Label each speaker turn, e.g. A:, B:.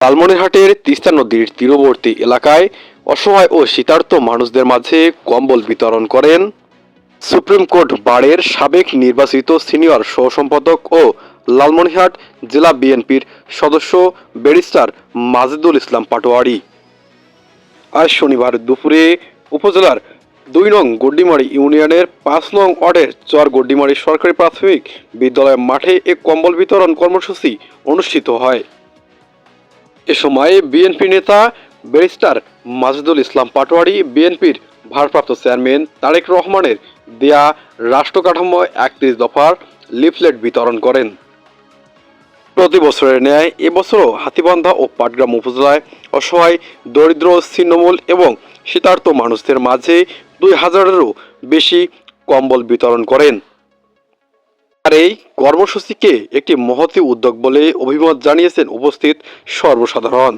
A: লালমনিরহাটের তিস্তা নদীর তীরবর্তী এলাকায় অসহায় ও শীতার্ত মানুষদের মাঝে কম্বল বিতরণ করেন সুপ্রিম কোর্ট বারের সাবেক নির্বাচিত সিনিয়র সহসম্পাদক ও লালমনিরহাট জেলা বিএনপির সদস্য ব্যারিস্টার মাজেদুল ইসলাম পাটোয়ারি। আজ শনিবার দুপুরে উপজেলার দুই নং গড্ডিমারি ইউনিয়নের পাঁচ নং ওয়ার্ডের চর গড্ডিমারি সরকারি প্রাথমিক বিদ্যালয় মাঠে এ কম্বল বিতরণ কর্মসূচি অনুষ্ঠিত হয়। এ সময় বিএনপি নেতা ব্যারিস্টার মাজেদুল ইসলাম পাটোয়ারি, বিএনপির ভারপ্রাপ্ত চেয়ারম্যান তারেক রহমানের দেয়া রাষ্ট্র কাঠামো একত্রিশ দফার লিফলেট বিতরণ করেন। প্রতি বছরের ন্যায় এবছরও হাতিবান্ধা ও পাটগ্রাম উপজেলায় অসহায়, দরিদ্র, ছিন্নমূল এবং শীতার্ত মানুষদের মাঝে দুই হাজারেরও বেশি কম্বল বিতরণ করেন। এই কর্মসূচিকে একটি মহতী উদ্যোগ বলে অভিমত জানিয়েছেন উপস্থিত সর্বসাধারণ।